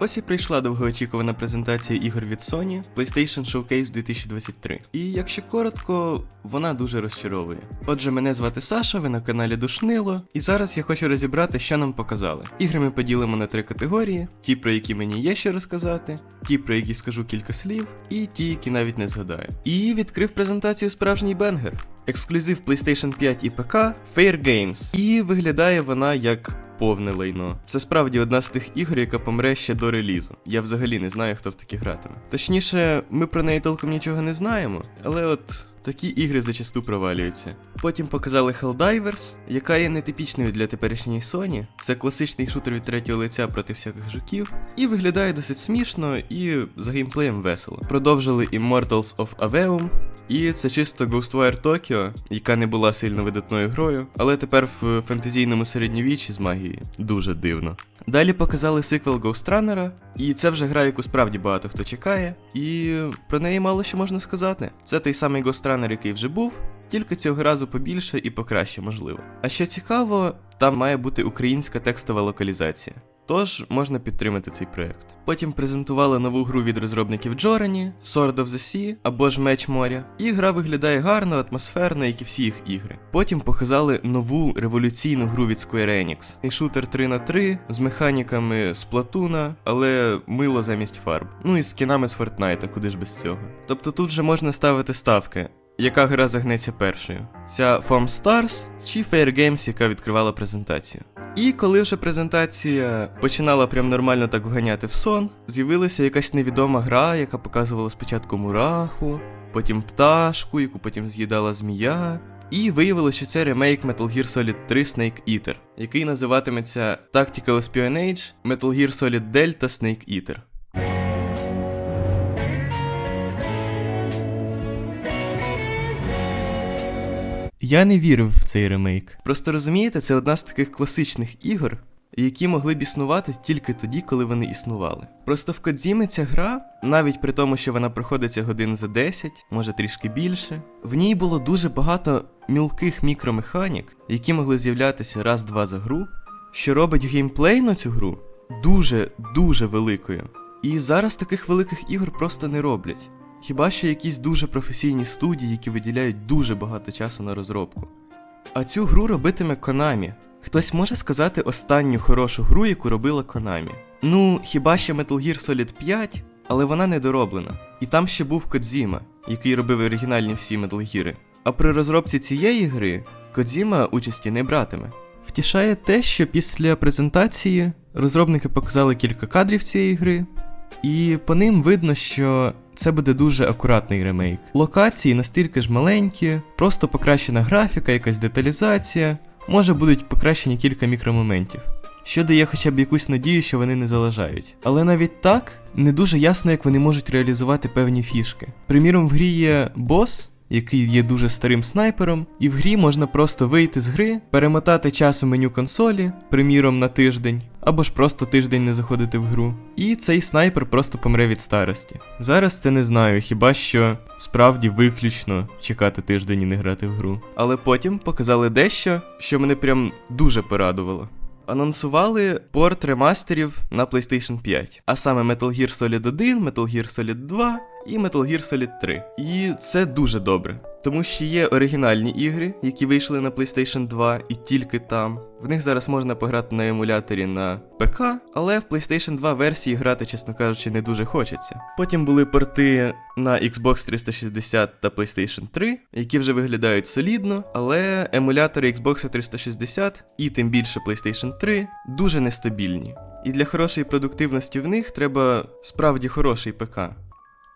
Ось і прийшла довгоочікувана презентація ігор від Sony PlayStation Showcase 2023. І якщо коротко, вона дуже розчаровує. Отже, мене звати Саша, ви на каналі Душнило, і зараз я хочу розібрати, що нам показали. Ігри ми поділимо на три категорії: ті, про які мені є що розказати, ті, про які скажу кілька слів, і ті, які навіть не згадаю. І відкрив презентацію справжній бенгер. Ексклюзив PlayStation 5 і ПК Fair Games. І виглядає вона як повне лайно. Це справді одна з тих ігор, яка помре ще до релізу. Я взагалі не знаю, хто в такі гратиме. Точніше, ми про неї толком нічого не знаємо, але от. Такі ігри зачасту провалюються. Потім показали Helldivers, яка є нетипічною для теперішньої Sony. Це класичний шутер від третього лиця проти всяких жуків, і виглядає досить смішно і за геймплеєм весело. Продовжили Immortals of Aveum, і це чисто Ghostwire Tokyo, яка не була сильно видатною грою, але тепер в фентезійному середньовіччі з магією. Дуже дивно. Далі показали сиквел Ghost Runner, і це вже гра, яку справді багато хто чекає, і про неї мало що можна сказати. Це той самий Ghost Runner, який вже був, тільки цього разу побільше і покраще можливо. А що цікаво, там має бути українська текстова локалізація. Тож можна підтримати цей проект. Потім презентували нову гру від розробників Джорані, Sword of the Sea або ж Меч моря. І гра виглядає гарно, атмосферно, як і всі їх ігри. Потім показали нову революційну гру від Square Enix. І шутер 3 на 3 з механіками з Платуна, але мило замість фарб. Ну і з скінами з Фортнайта, куди ж без цього. Тобто тут вже можна ставити ставки. Яка гра загнеться першою? Ця Foam Stars чи Fair Games, яка відкривала презентацію. І коли вже презентація починала прям нормально так вганяти в сон, з'явилася якась невідома гра, яка показувала спочатку мураху, потім пташку, яку потім з'їдала змія. І виявилося, що це ремейк Metal Gear Solid 3 Snake Eater, який називатиметься Tactical Espionage Metal Gear Solid Delta Snake Eater. Я не вірив в цей ремейк. Просто розумієте, це одна з таких класичних ігор, які могли б існувати тільки тоді, коли вони існували. Просто в Кодзімі ця гра, навіть при тому, що вона проходиться годин за 10, може трішки більше, в ній було дуже багато мілких мікромеханік, які могли з'являтися раз-два за гру, що робить геймплейну цю гру дуже-дуже великою. І зараз таких великих ігор просто не роблять. Хіба що якісь дуже професійні студії, які виділяють дуже багато часу на розробку. А цю гру робитиме Konami. Хтось може сказати останню хорошу гру, яку робила Konami? Ну, хіба що Metal Gear Solid 5, але вона недороблена. І там ще був Кодзіма, який робив оригінальні всі Metal Gear. А при розробці цієї гри Кодзіма участі не братиме. Втішає те, що після презентації розробники показали кілька кадрів цієї гри, і по ним видно, що це буде дуже акуратний ремейк. Локації настільки ж маленькі, просто покращена графіка, якась деталізація, може будуть покращені кілька мікромоментів. Що дає хоча б якусь надію, що вони не залежають. Але навіть так не дуже ясно, як вони можуть реалізувати певні фішки. Приміром, в грі є бос, який є дуже старим снайпером, і в грі можна просто вийти з гри, перемотати час у меню консолі, приміром на тиждень, або ж просто тиждень не заходити в гру. І цей снайпер просто помре від старості. Зараз це не знаю, хіба що справді виключно чекати тиждень і не грати в гру. Але потім показали дещо, що мене прям дуже порадувало. Анонсували порт ремастерів на PlayStation 5, а саме Metal Gear Solid 1, Metal Gear Solid 2 і Metal Gear Solid 3. І це дуже добре, тому що є оригінальні ігри, які вийшли на PlayStation 2 і тільки там. В них зараз можна пограти на емуляторі на ПК, але в PlayStation 2 версії грати, чесно кажучи, не дуже хочеться. Потім були порти на Xbox 360 та PlayStation 3, які вже виглядають солідно, але емулятори Xbox 360 і тим більше PlayStation 3 дуже нестабільні. І для хорошої продуктивності в них треба справді хороший ПК.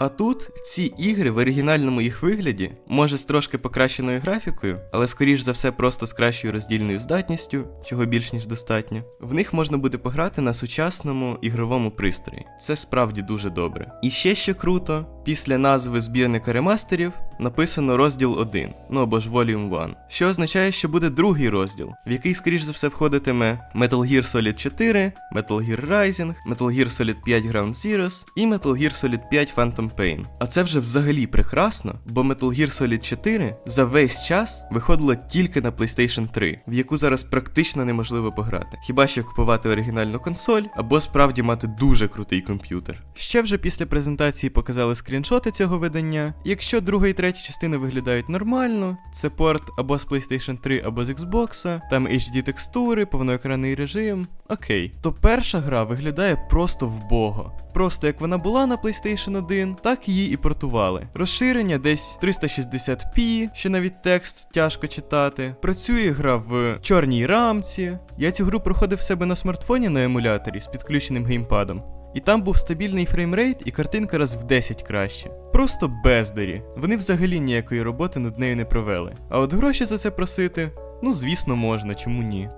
А тут ці ігри в оригінальному їх вигляді, може з трошки покращеною графікою, але скоріш за все просто з кращою роздільною здатністю, чого більш ніж достатньо. В них можна буде пограти на сучасному ігровому пристрої. Це справді дуже добре. І ще що круто, після назви збірника ремастерів написано розділ 1, ну або ж Volume 1, що означає, що буде другий розділ, в який, скоріш за все, входитиме Metal Gear Solid 4, Metal Gear Rising, Metal Gear Solid 5 Ground Zeroes і Metal Gear Solid 5 Phantom Pain. А це вже взагалі прекрасно, бо Metal Gear Solid 4 за весь час виходило тільки на PlayStation 3, в яку зараз практично неможливо пограти. Хіба що купувати оригінальну консоль, або справді мати дуже крутий комп'ютер. Ще вже після презентації показали скріншоти цього видання. Якщо друга і третя частини виглядають нормально, це порт або з PlayStation 3, або з Xbox, там HD текстури, повноекранний режим. Окей, то перша гра виглядає просто вбого. Просто як вона була на PlayStation 1, так її і портували. Розширення десь 360p, що навіть текст тяжко читати. Працює гра в чорній рамці. Я цю гру проходив в себе на смартфоні на емуляторі з підключеним геймпадом. І там був стабільний фреймрейт і картинка раз в 10 краще. Просто бездарі. Вони взагалі ніякої роботи над нею не провели. А от гроші за це просити, ну звісно, можна, чому ні.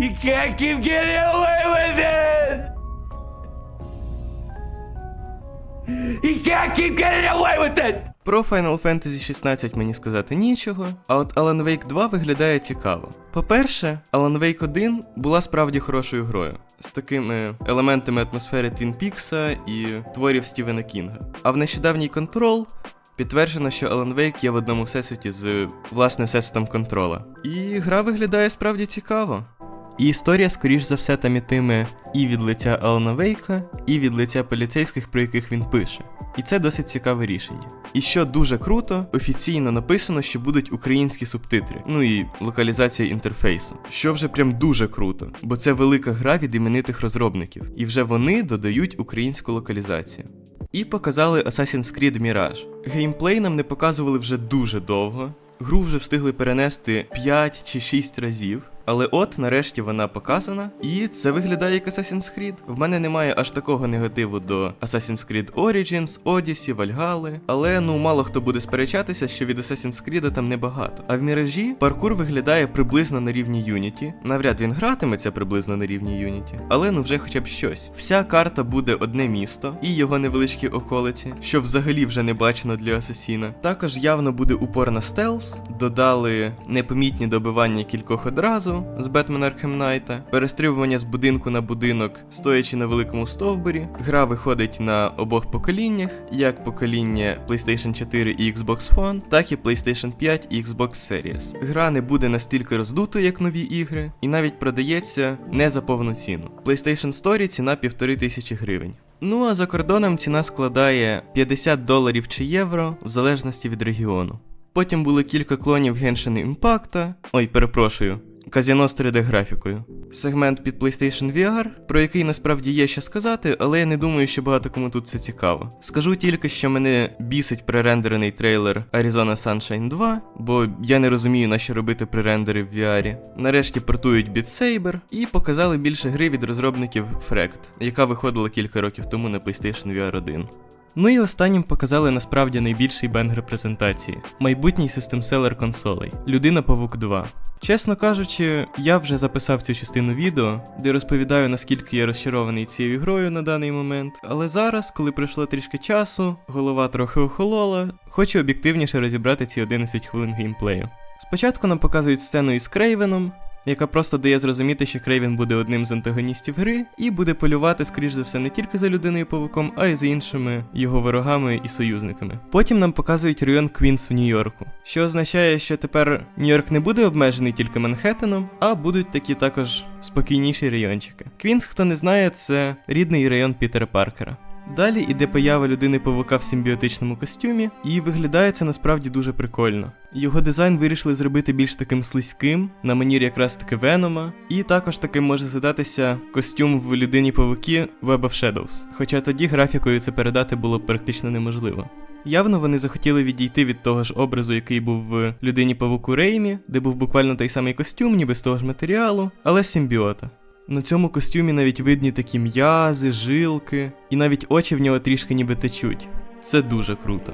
You can't keep getting away with this! You can't keep getting away with it! Про Final Fantasy 16 мені сказати нічого, а от Alan Wake 2 виглядає цікаво. По-перше, Alan Wake 1 була справді хорошою грою, з такими елементами атмосфери Twin Peaks і творів Стівена Кінга. А в нещодавній контрол підтверджено, що Alan Wake є в одному всесвіті з власне всесвітом контрола. І гра виглядає справді цікаво. І історія, скоріш за все, там ітиме і від лиця Алана Вейка, і від лиця поліцейських, про яких він пише. І це досить цікаве рішення. І що дуже круто, офіційно написано, що будуть українські субтитри, ну і локалізація інтерфейсу. Що вже прям дуже круто, бо це велика гра від іменитих розробників, і вже вони додають українську локалізацію. І показали Assassin's Creed Mirage. Геймплей нам не показували вже дуже довго. Гру вже встигли перенести 5 чи 6 разів. Але от нарешті вона показана, і це виглядає як Assassin's Creed. В мене немає аж такого негативу до Assassin's Creed Origins, Odyssey, Valhalla, але ну мало хто буде сперечатися, що від Assassin's Creed там небагато. А в міражі паркур виглядає приблизно на рівні Unity. Навряд він гратиметься приблизно на рівні Unity, але ну вже хоча б щось. Вся карта буде одне місто і його невеличкі околиці, що взагалі вже не бачено для Асасіна. Також явно буде упор на стелс, додали непомітні добивання кількох одразу з Batman Arkham Knight, перестрибування з будинку на будинок, стоячи на великому стовбурі. Гра виходить на обох поколіннях, як покоління PlayStation 4 і Xbox One, так і PlayStation 5 і Xbox Series. Гра не буде настільки роздутою, як нові ігри, і навіть продається не за повну ціну. PlayStation Store ціна півтори тисячі гривень. Ну а за кордоном ціна складає 50 доларів чи євро в залежності від регіону. Потім були кілька клонів Genshin Impact, ой, перепрошую, казіно з 3D графікою. Сегмент під PlayStation VR, про який насправді є що сказати, але я не думаю, що багато кому тут це цікаво. Скажу тільки, що мене бісить пререндерений трейлер Arizona Sunshine 2, бо я не розумію, на що робити пререндери в VR. Нарешті портують Beat Saber і показали більше гри від розробників Fract, яка виходила кілька років тому на PlayStation VR 1. Ну і останнім показали насправді найбільший бенгер презентації майбутній систем-селер консолей Людина Павук 2. Чесно кажучи, я вже записав цю частину відео, де розповідаю, наскільки я розчарований цією грою на даний момент. Але зараз, коли пройшло трішки часу, голова трохи охолола, хочу об'єктивніше розібрати ці 11 хвилин геймплею. Спочатку нам показують сцену із Крейвеном, яка просто дає зрозуміти, що Крейвен буде одним з антагоністів гри, і буде полювати, скоріш за все, не тільки за людиною павуком, а й за іншими його ворогами і союзниками. Потім нам показують район Квінс в Нью-Йорку, що означає, що тепер Нью-Йорк не буде обмежений тільки Манхеттеном, а будуть такі також спокійніші райончики. Квінс, хто не знає, це рідний район Пітера Паркера. Далі іде поява людини павука в симбіотичному костюмі, і виглядає це насправді дуже прикольно. Його дизайн вирішили зробити більш таким слизьким, на манір якраз таки Венома, і також таким може задатися костюм в людині павуки Web of Shadows, хоча тоді графікою це передати було практично неможливо. Явно вони захотіли відійти від того ж образу, який був в людині павуку Реймі, де був буквально той самий костюм, ніби з того ж матеріалу, але симбіота. На цьому костюмі навіть видні такі м'язи, жилки, і навіть очі в нього трішки ніби течуть. Це дуже круто.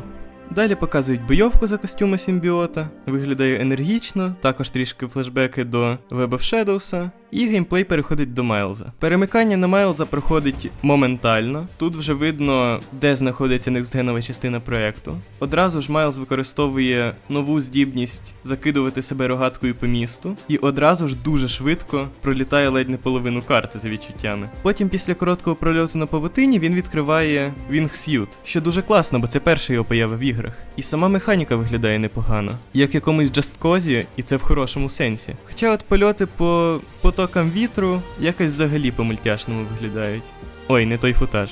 Далі показують бойовку за костюми симбіота, виглядає енергічно, також трішки флешбеки до Web of Shadows, і геймплей переходить до Майлза. Перемикання на Майлза проходить моментально. Тут вже видно, де знаходиться некстгенова частина проекту. Одразу ж Майлз використовує нову здібність закидувати себе рогаткою по місту, і одразу ж дуже швидко пролітає ледь не половину карти за відчуттями. Потім, після короткого прольоту на павутині, він відкриває Wingsuit, що дуже класно, бо це перша його поява в іграх. І сама механіка виглядає непогано, як якомусь Cause, і це в хорошому сенсі. Хоча от польоти по потокам вітру якось взагалі по мультяшному виглядають. Ой, не той футаж.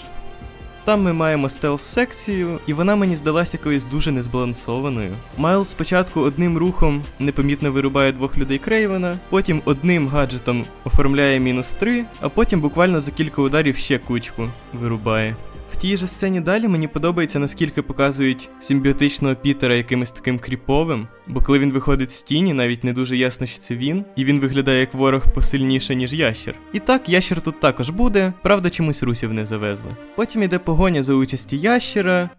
Там ми маємо стелс-секцію, і вона мені здалася якоюсь дуже незбалансованою. Майлз спочатку одним рухом непомітно вирубає двох людей Крейвена, потім одним гаджетом оформляє мінус 3, а потім буквально за кілька ударів ще кучку вирубає. Тій же сцені далі мені подобається, наскільки показують симбіотичного Пітера якимось таким кріповим, бо коли він виходить з тіні, навіть не дуже ясно, що це він, і він виглядає як ворог посильніше, ніж ящер. І так, ящер тут також буде, правда, чомусь русів не завезли. Потім іде погоня за участі ящера,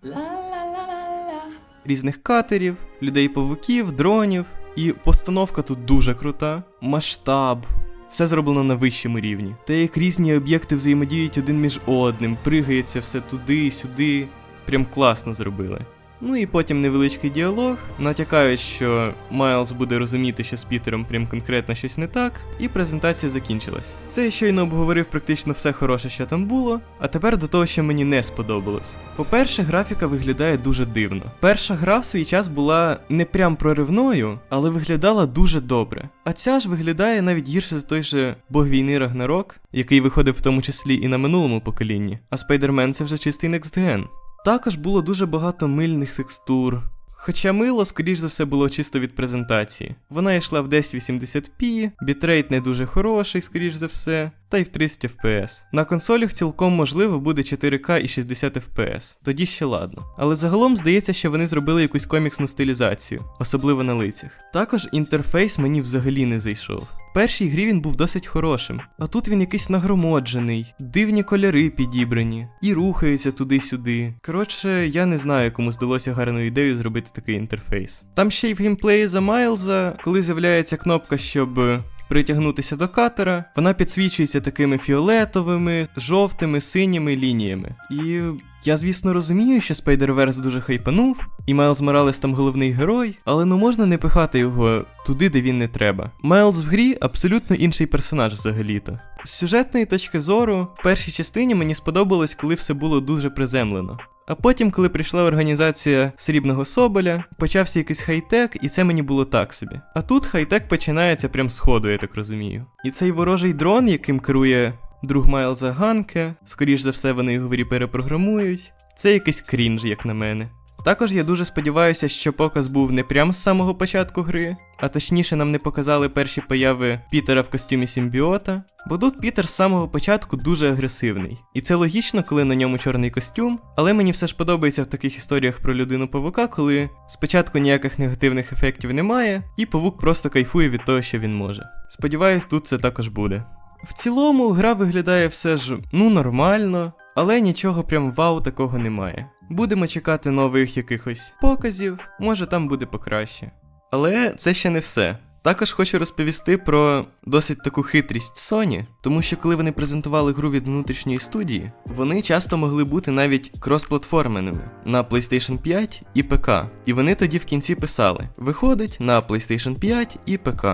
різних катерів, людей-павуків, дронів. І постановка тут дуже крута, масштаб. Все зроблено на вищому рівні. Те, як різні об'єкти взаємодіють один між одним, пригається все туди, сюди. Прям класно зробили. Ну і потім невеличкий діалог, натякають, що Майлз буде розуміти, що з Пітером прям конкретно щось не так, і презентація закінчилась. Це я щойно обговорив практично все хороше, що там було, а тепер до того, що мені не сподобалось. По-перше, графіка виглядає дуже дивно. Перша гра в свій час була не прям проривною, але виглядала дуже добре. А ця ж виглядає навіть гірше за той же Бог війни Рагнарок, який виходив в тому числі і на минулому поколінні, а Спайдермен це вже чистий Gen. Також було дуже багато мильних текстур. Хоча мило, скоріш за все, було чисто від презентації. Вона йшла в 1080p, бітрейт не дуже хороший, скоріш за все, та й в 30 FPS. На консолях цілком можливо буде 4К і 60 FPS, тоді ще ладно. Але загалом здається, що вони зробили якусь коміксну стилізацію, особливо на лицях. Також інтерфейс мені взагалі не зайшов. В першій грі він був досить хорошим, а тут він якийсь нагромоджений, дивні кольори підібрані, і рухається туди-сюди. Коротше, я не знаю, кому здалося гарною ідеєю зробити такий інтерфейс. Там ще й в геймплеї за Майлза, коли з'являється кнопка, щоб притягнутися до катера, вона підсвічується такими фіолетовими, жовтими, синіми лініями. І я, звісно, розумію, що Spider-Verse дуже хайпанув, і Майлз Моралес там головний герой, але ну можна не пихати його туди, де він не треба. Майлз в грі абсолютно інший персонаж взагалі-то. З сюжетної точки зору, в першій частині мені сподобалось, коли все було дуже приземлено. А потім, коли прийшла організація Срібного Соболя, почався якийсь хай-тек, і це мені було так собі. А тут хай-тек починається прям з я так розумію. І цей ворожий дрон, яким керує друг Майлза Ганке, скоріш за все, вони його в перепрограмують. Це якийсь крінж, як на мене. Також я дуже сподіваюся, що показ був не прямо з самого початку гри, а точніше нам не показали перші появи Пітера в костюмі симбіота, бо тут Пітер з самого початку дуже агресивний. І це логічно, коли на ньому чорний костюм, але мені все ж подобається в таких історіях про людину павука, коли спочатку ніяких негативних ефектів немає, і павук просто кайфує від того, що він може. Сподіваюсь, тут це також буде. В цілому, гра виглядає все ж ну нормально, але нічого прям вау такого немає. Будемо чекати нових якихось показів, може там буде покраще. Але це ще не все. Також хочу розповісти про досить таку хитрість Sony, тому що коли вони презентували гру від внутрішньої студії, вони часто могли бути навіть кросплатформеними на PlayStation 5 і ПК. І вони тоді в кінці писали: виходить на PlayStation 5 і ПК.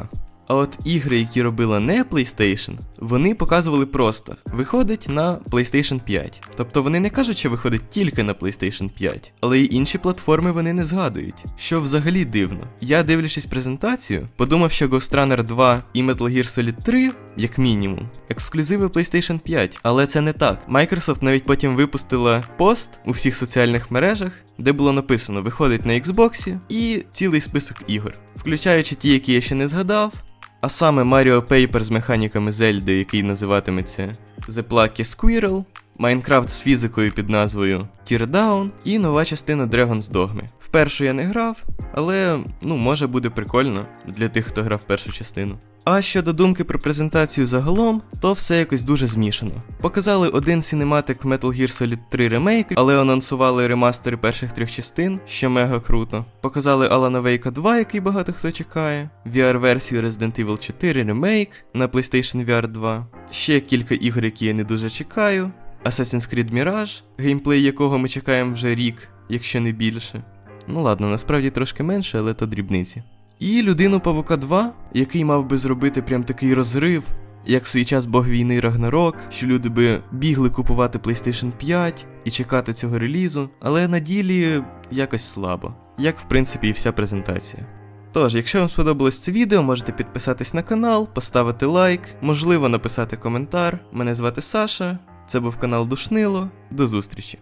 А от ігри, які робила не PlayStation, вони показували просто виходить на PlayStation 5. Тобто вони не кажуть, що виходить тільки на PlayStation 5, але й інші платформи вони не згадують. Що взагалі дивно. Я, дивлячись презентацію, подумав, що Ghost Runner 2 і Metal Gear Solid 3, як мінімум, ексклюзиви PlayStation 5. Але це не так. Microsoft навіть потім випустила пост у всіх соціальних мережах, де було написано виходить на Xbox і цілий список ігор, включаючи ті, які я ще не згадав. А саме Mario Paper з механіками Зельди, який називатиметься The Plucky Squirrel, Майнкрафт з фізикою під назвою Teardown і нова частина Dragon's Dogma. Вперше я не грав, але ну може буде прикольно для тих, хто грав першу частину. А щодо думки про презентацію загалом, то все якось дуже змішано. Показали один синематик Metal Gear Solid 3 ремейк, але анонсували ремастери перших трьох частин, що мега круто. Показали Alan Wake 2, який багато хто чекає, VR-версію Resident Evil 4 ремейк на PlayStation VR 2, ще кілька ігор, які я не дуже чекаю. Assassin's Creed Mirage, геймплей якого ми чекаємо вже рік, якщо не більше. Ну ладно, насправді трошки менше, але то дрібниці. І людину Павука 2, який мав би зробити прям такий розрив, як свій час Бог війни Рагнарок, що люди би бігли купувати PlayStation 5 і чекати цього релізу, але на ділі якось слабо, як в принципі і вся презентація. Тож, якщо вам сподобалось це відео, можете підписатись на канал, поставити лайк, можливо написати коментар. Мене звати Саша, це був канал Душнило. До зустрічі!